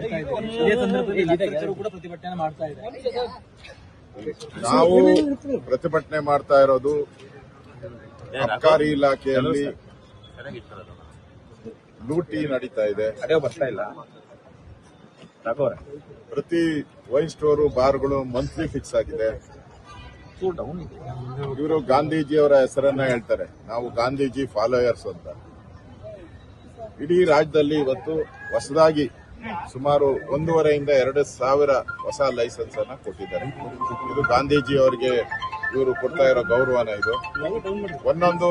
ಮಾಡ್ತಾ ಇದೆ ಇದೇ ಸಂದರ್ಭದಲ್ಲಿ ಲಿಟರೇಚರ್ ಕೂಡ ಪ್ರತಿಭಟನೆ ಮಾಡ್ತಾ ಇದೆ ನಾವು ಪ್ರತಿಭಟನೆ ಮಾಡ್ತಾ ಇರೋದು ಅಬಕಾರಿ ಇಲಾಖೆಯಲ್ಲಿ ಲೂಟಿ ನಡೀತಾ ಇದೆ. ಬರ್ತಾ ಇಲ್ಲ. ಪ್ರತಿ ವೈನ್ ಸ್ಟೋರು ಬಾರ್ಗಳು ಮಂತ್ಲಿ ಫಿಕ್ಸ್ ಆಗಿದೆ. ಡೌನ್ ಇದೆ. ಇವರು ಗಾಂಧೀಜಿಯವರ ಹೆಸರನ್ನ ಹೇಳ್ತಾರೆ. ನಾವು ಗಾಂಧೀಜಿ ಫಾಲೋಯರ್ಸ್ ಅಂತ. ಇಡೀ ರಾಜ್ಯದಲ್ಲಿ ಇವತ್ತು ಹೊಸದಾಗಿ ಸುಮಾರು ಒಂದೂವರೆಯಿಂದ ಎರಡು ಸಾವಿರ ಹೊಸ ಲೈಸೆನ್ಸ್ ಅನ್ನ ಕೊಟ್ಟಿದ್ದಾರೆ. ಇದು ಗಾಂಧೀಜಿ ಅವರಿಗೆ ಇವರು ಕೊಡ್ತಾ ಇರೋ ಗೌರವನ ಇದು. ಒಂದೊಂದು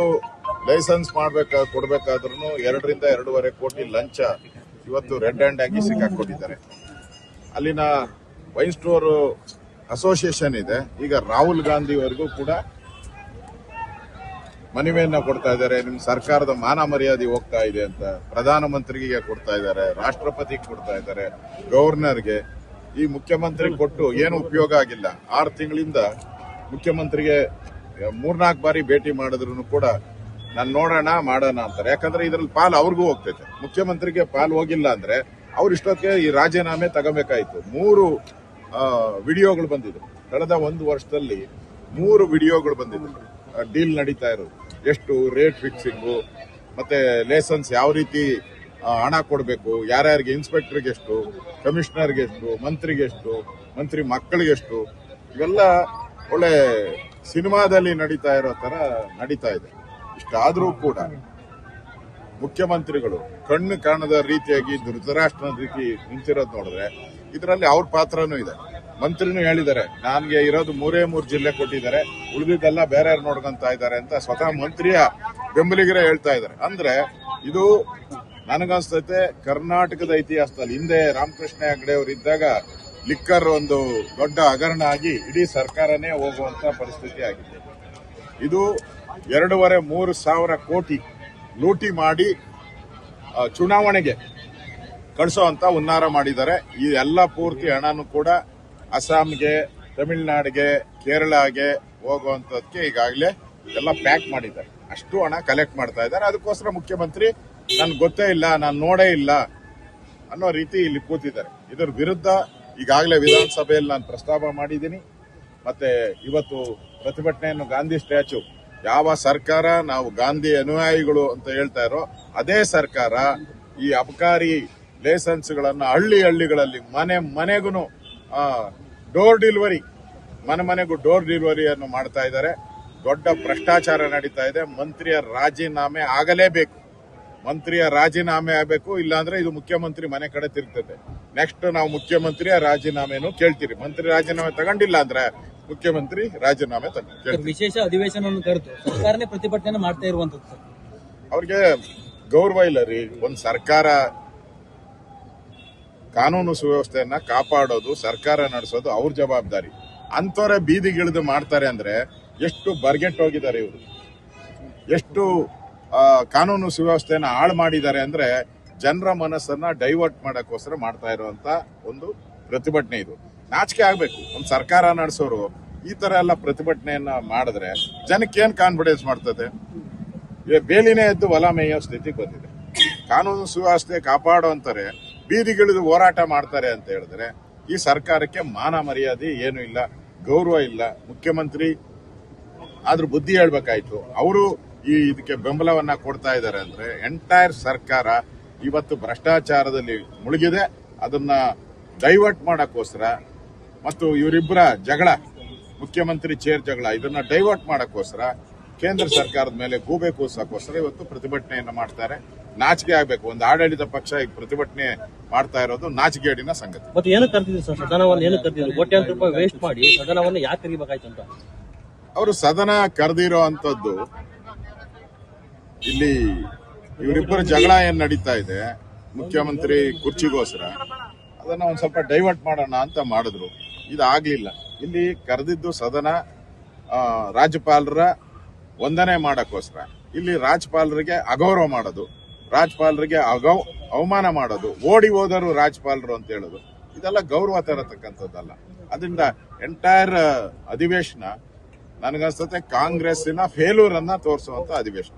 ಲೈಸೆನ್ಸ್ ಮಾಡ್ಬೇಕಾ ಕೊಡ್ಬೇಕಾದ್ರೂ ಎರಡರಿಂದ ಎರಡೂವರೆ ಕೋಟಿ ಲಂಚ ಇವತ್ತು ರೆಡ್ ಹ್ಯಾಂಡ್ ಆಗಿ ಸಿಕ್ಕಾಕೊಂಡಿದ್ದಾರೆ ಅಲ್ಲಿನ ವೈನ್ ಸ್ಟೋರ್ ಅಸೋಸಿಯೇಷನ್ ಇದೆ. ಈಗ ರಾಹುಲ್ ಗಾಂಧಿ ಅವರಿಗೂ ಕೂಡ ಮನವಿಯನ್ನ ಕೊಡ್ತಾ ಇದ್ದಾರೆ. ನಿಮ್ ಸರ್ಕಾರದ ಮಾನ ಮರ್ಯಾದೆ ಹೋಗ್ತಾ ಇದೆ ಅಂತ ಪ್ರಧಾನಮಂತ್ರಿಗೆ ಕೊಡ್ತಾ ಇದ್ದಾರೆ, ರಾಷ್ಟ್ರಪತಿಗೆ ಕೊಡ್ತಾ ಇದ್ದಾರೆ, ಗವರ್ನರ್ಗೆ. ಈ ಮುಖ್ಯಮಂತ್ರಿ ಕೊಟ್ಟು ಏನು ಉಪಯೋಗ ಆಗಿಲ್ಲ. ಆರು ತಿಂಗಳಿಂದ ಮುಖ್ಯಮಂತ್ರಿಗೆ ಮೂರ್ನಾಲ್ಕು ಬಾರಿ ಭೇಟಿ ಮಾಡಿದ್ರು ಕೂಡ ನಾನು ನೋಡೋಣ, ಮಾಡೋಣ ಅಂತಾರೆ. ಯಾಕಂದ್ರೆ ಇದ್ರಲ್ಲಿ ಪಾಲು ಅವ್ರಿಗೂ ಹೋಗ್ತೈತೆ. ಮುಖ್ಯಮಂತ್ರಿಗೆ ಪಾಲು ಹೋಗಿಲ್ಲ ಅಂದ್ರೆ ಅವ್ರು ಇಷ್ಟೊತ್ತಿಗೆ ಈ ರಾಜೀನಾಮೆ ತಗೋಬೇಕಾಯ್ತು. ಮೂರು ವಿಡಿಯೋಗಳು ಬಂದಿದ್ರು. ಕಳೆದ ಒಂದು ವರ್ಷದಲ್ಲಿ ಮೂರು ವಿಡಿಯೋಗಳು ಬಂದಿದ್ದು ಡೀಲ್ ನಡೀತಾ ಇರೋದು. ಎಷ್ಟು ರೇಟ್ ಫಿಕ್ಸಿಂಗು ಮತ್ತೆ ಲೈಸೆನ್ಸ್ ಯಾವ ರೀತಿ ಹಣ ಕೊಡಬೇಕು, ಯಾರ್ಯಾರಿಗೆ ಇನ್ಸ್ಪೆಕ್ಟರ್ಗೆ ಎಷ್ಟು ಕಮಿಷನರ್ಗೆ ಎಷ್ಟು, ಮಂತ್ರಿಗೆ ಎಷ್ಟು, ಮಂತ್ರಿ ಮಕ್ಕಳಿಗೆ ಎಷ್ಟು, ಇವೆಲ್ಲ ಒಳ್ಳೆ ಸಿನಿಮಾದಲ್ಲಿ ನಡೀತಾ ಇರೋ ತರ ನಡೀತಾ ಇದೆ. ಇಷ್ಟಾದರೂ ಕೂಡ ಮುಖ್ಯಮಂತ್ರಿಗಳು ಕಣ್ಣು ಕಾಣದ ರೀತಿಯಾಗಿ ಧೃತರಾಷ್ಟ್ರದ ರೀತಿ ನಿಂತಿರೋದು ನೋಡಿದ್ರೆ, ಇದರಲ್ಲಿ ಅವ್ರ ಪಾತ್ರನೂ ಇದೆ. ಮಂತ್ರಿನೂ ಹೇಳಿದ್ದಾರೆ, ನನಗೆ ಇರೋದು ಮೂರೇ ಮೂರು ಜಿಲ್ಲೆ ಕೊಟ್ಟಿದ್ದಾರೆ, ಉಳಿದಿದ್ದೆಲ್ಲ ಬೇರೆ ನೋಡ್ಕೊಂತ ಇದ್ದಾರೆ ಅಂತ ಸ್ವತಃ ಮಂತ್ರಿಯ ಬೆಂಬಲಿಗರೇ ಹೇಳ್ತಾ ಇದ್ದಾರೆ. ಅಂದ್ರೆ ಇದು ನನಗನ್ಸ್ತೈತೆ, ಕರ್ನಾಟಕದ ಇತಿಹಾಸದಲ್ಲಿ ಹಿಂದೆ ರಾಮಕೃಷ್ಣ ಹೆಗಡೆ ಅವರು ಇದ್ದಾಗ ಲಿಕ್ಕರ್ ಒಂದು ದೊಡ್ಡ ಹಗರಣ ಆಗಿ ಇಡೀ ಸರ್ಕಾರನೇ ಹೋಗುವಂತ ಪರಿಸ್ಥಿತಿ ಆಗಿದೆ. ಇದು ಎರಡೂವರೆ ಮೂರು ಸಾವಿರ ಕೋಟಿ ಲೂಟಿ ಮಾಡಿ ಚುನಾವಣೆಗೆ ಕಳಿಸೋ ಅಂತ ಉನ್ನಾರ ಮಾಡಿದ್ದಾರೆ. ಈ ಎಲ್ಲ ಪೂರ್ತಿ ಹಣನೂ ಕೂಡ ಅಸ್ಸಾಂಗೆ, ತಮಿಳುನಾಡಿಗೆ, ಕೇರಳಗೆ ಹೋಗುವಂತದಕ್ಕೆ ಈಗಾಗಲೇ ಎಲ್ಲ ಪ್ಯಾಕ್ ಮಾಡಿದ್ದಾರೆ. ಅಷ್ಟು ಹಣ ಕಲೆಕ್ಟ್ ಮಾಡ್ತಾ ಇದ್ದಾರೆ. ಅದಕ್ಕೋಸ್ಕರ ಮುಖ್ಯಮಂತ್ರಿ ನನ್ಗೆ ಗೊತ್ತೇ ಇಲ್ಲ, ನಾನು ನೋಡೇ ಇಲ್ಲ ಅನ್ನೋ ರೀತಿ ಇಲ್ಲಿ ಕೂತಿದ್ದಾರೆ. ಇದರ ವಿರುದ್ಧ ಈಗಾಗಲೇ ವಿಧಾನಸಭೆಯಲ್ಲಿ ನಾನು ಪ್ರಸ್ತಾಪ ಮಾಡಿದ್ದೀನಿ. ಮತ್ತೆ ಇವತ್ತು ಪ್ರತಿಭಟನೆಯನ್ನು ಗಾಂಧಿ ಸ್ಟ್ಯಾಚು, ಯಾವ ಸರ್ಕಾರ ನಾವು ಗಾಂಧಿ ಅನುಯಾಯಿಗಳು ಅಂತ ಹೇಳ್ತಾ ಇರೋ ಅದೇ ಸರ್ಕಾರ ಈ ಅಬಕಾರಿ ಲೈಸೆನ್ಸ್ಗಳನ್ನು ಹಳ್ಳಿ ಹಳ್ಳಿಗಳಲ್ಲಿ ಮನೆ ಮನೆಗೂ ಡೋರ್ ಡೆಲಿವರಿ ಮನೆ ಮನೆಗೂ ಡೋರ್ ಡೆಲಿವರಿಯನ್ನು ಮಾಡ್ತಾ ಇದ್ದಾರೆ. ದೊಡ್ಡ ಭ್ರಷ್ಟಾಚಾರ ನಡೀತಾ ಇದೆ. ಮಂತ್ರಿಯ ರಾಜೀನಾಮೆ ಆಗಲೇಬೇಕು. ಮಂತ್ರಿಯ ರಾಜೀನಾಮೆ ಆಗಬೇಕು. ಇಲ್ಲಾಂದ್ರೆ ಇದು ಮುಖ್ಯಮಂತ್ರಿ ಮನೆ ಕಡೆ ತಿರುಗ್ತದೆ. ನೆಕ್ಸ್ಟ್ ನಾವು ಮುಖ್ಯಮಂತ್ರಿಯ ರಾಜೀನಾಮೆನು ಕೇಳ್ತೀರಿ. ಮಂತ್ರಿ ರಾಜೀನಾಮೆ ತಗೊಂಡಿಲ್ಲ ಅಂದ್ರೆ ಮುಖ್ಯಮಂತ್ರಿ ರಾಜೀನಾಮೆ ತಗೊಂಡು ವಿಶೇಷ ಅಧಿವೇಶನವನ್ನು ಕರೆದು ಸರ್ಕಾರನೇ ಪ್ರತಿಭಟನೆ ಮಾಡ್ತಾ ಇರುವಂತದ್ದು ಅವ್ರಿಗೆ ಗೌರವ ಇಲ್ಲ ರೀ. ಒಂದು ಸರ್ಕಾರ ಕಾನೂನು ಸುವ್ಯವಸ್ಥೆಯನ್ನ ಕಾಪಾಡೋದು, ಸರ್ಕಾರ ನಡೆಸೋದು ಅವ್ರ ಜವಾಬ್ದಾರಿ. ಅಂತವರೇ ಬೀದಿಗಿಳಿದು ಮಾಡ್ತಾರೆ ಅಂದ್ರೆ ಎಷ್ಟು ಬರ್ಗೆಟ್ ಹೋಗಿದ್ದಾರೆ ಇವರು. ಎಷ್ಟು ಕಾನೂನು ಸುವ್ಯವಸ್ಥೆಯನ್ನ ಹಾಳು ಮಾಡಿದ್ದಾರೆ ಅಂದ್ರೆ ಜನರ ಮನಸ್ಸನ್ನ ಡೈವರ್ಟ್ ಮಾಡೋಕ್ಕೋಸ್ಕರ ಮಾಡ್ತಾ ಇರುವಂತ ಒಂದು ಪ್ರತಿಭಟನೆ ಇದು. ನಾಚಿಕೆ ಆಗ್ಬೇಕು. ಒಂದು ಸರ್ಕಾರ ನಡೆಸೋರು ಈ ತರ ಎಲ್ಲ ಪ್ರತಿಭಟನೆಯನ್ನ ಮಾಡಿದ್ರೆ ಜನಕ್ಕೆ ಏನ್ ಕಾನ್ಫಿಡೆನ್ಸ್ ಮಾಡ್ತದೆ? ಬೇಲಿನೇ ಎದ್ದು ಹೊಲ ಮೇಯೋ ಸ್ಥಿತಿ ಬಂದಿದೆ. ಕಾನೂನು ಸುವ್ಯವಸ್ಥೆ ಕಾಪಾಡುವಂತಾರೆ ಬೀದಿಗಿಳಿದು ಹೋರಾಟ ಮಾಡ್ತಾರೆ ಅಂತ ಹೇಳಿದ್ರೆ ಈ ಸರ್ಕಾರಕ್ಕೆ ಮಾನ ಮರ್ಯಾದೆ ಏನು ಇಲ್ಲ, ಗೌರವ ಇಲ್ಲ. ಮುಖ್ಯಮಂತ್ರಿ ಆದ್ರ ಬುದ್ಧಿ ಹೇಳ್ಬೇಕಾಯ್ತು. ಅವರು ಈ ಇದಕ್ಕೆ ಬೆಂಬಲವನ್ನ ಕೊಡ್ತಾ ಇದ್ದಾರೆ ಅಂದ್ರೆ ಎಂಟೈರ್ ಸರ್ಕಾರ ಇವತ್ತು ಭ್ರಷ್ಟಾಚಾರದಲ್ಲಿ ಮುಳುಗಿದೆ. ಅದನ್ನ ಡೈವರ್ಟ್ ಮಾಡಕ್ಕೋಸ್ಕರ ಮತ್ತು ಇವರಿಬ್ಬರ ಜಗಳ, ಮುಖ್ಯಮಂತ್ರಿ ಚೇರ್ ಜಗಳ, ಇದನ್ನ ಡೈವರ್ಟ್ ಮಾಡಕ್ಕೋಸ್ಕರ ಕೇಂದ್ರ ಸರ್ಕಾರದ ಮೇಲೆ ಕೂಬೇಕು ಕೂಸಕ್ಕೋಸ್ಕರ ಇವತ್ತು ಪ್ರತಿಭಟನೆಯನ್ನ ಮಾಡ್ತಾರೆ. ನಾಚಿಕೆ ಆಗ್ಬೇಕು. ಒಂದು ಆಡಳಿತ ಪಕ್ಷ ಈಗ ಪ್ರತಿಭಟನೆ ಮಾಡ್ತಾ ಇರೋದು ನಾಚಿಕೆಡಿನ ಸಂಗತಿ. ಮತ್ತೆ ಏನು ಕರ್ತಿದ್ರು ಸರ್? ಸದನವನ್ನು ಏನು ಕರ್ತಿದ್ರು ಕೋಟ್ಯಾಂತರ ರೂಪಾಯಿ ವೇಸ್ಟ್ ಮಾಡಿ ಸದನವನ್ನು ಯಾಕೆ ಕರಿಬೇಕಾಯ್ತು ಅಂತ? ಅವರು ಸದನ ಕರೆದಿರೋ ಅಂತದ್ದು ಇಲ್ಲಿ ಇವರಿಬ್ಬರು ಜಗಳ ಏನ್ ನಡೀತಾ ಇದೆ? ಮುಖ್ಯಮಂತ್ರಿ ಕುರ್ಚಿಗೋಸ್ಕರ. ಅದನ್ನ ಒಂದ್ ಸ್ವಲ್ಪ ಡೈವರ್ಟ್ ಮಾಡೋಣ ಅಂತ ಮಾಡಿದ್ರು. ಇದು ಆಗ್ಲಿಲ್ಲ ಇಲ್ಲಿ ಕರೆದಿದ್ದು ಸದನ ಆ, ರಾಜ್ಯಪಾಲರ ವಂದನೆ ಮಾಡಕ್ಕೋಸ್ಕರ. ಇಲ್ಲಿ ರಾಜ್ಯಪಾಲರಿಗೆ ಅಗೌರವ ಮಾಡೋದು ರಾಜ್ಯಪಾಲರಿಗೆ ಅಗೌ, ಅವಮಾನ ಮಾಡೋದು, ಓಡಿ ಹೋದರು ರಾಜ್ಯಪಾಲರು ಅಂತ ಹೇಳೋದು, ಇದೆಲ್ಲ ಗೌರವ ತರತಕ್ಕಂಥದ್ದಲ್ಲ. ಅದರಿಂದ ಎಂಟೈರ್ ಅಧಿವೇಶನ ನನಗನ್ಸುತ್ತೆ ಕಾಂಗ್ರೆಸ್ಸಿನ ಫೇಲ್ಯೂರ್ ಅನ್ನ ತೋರಿಸುವಂತ ಅಧಿವೇಶನ.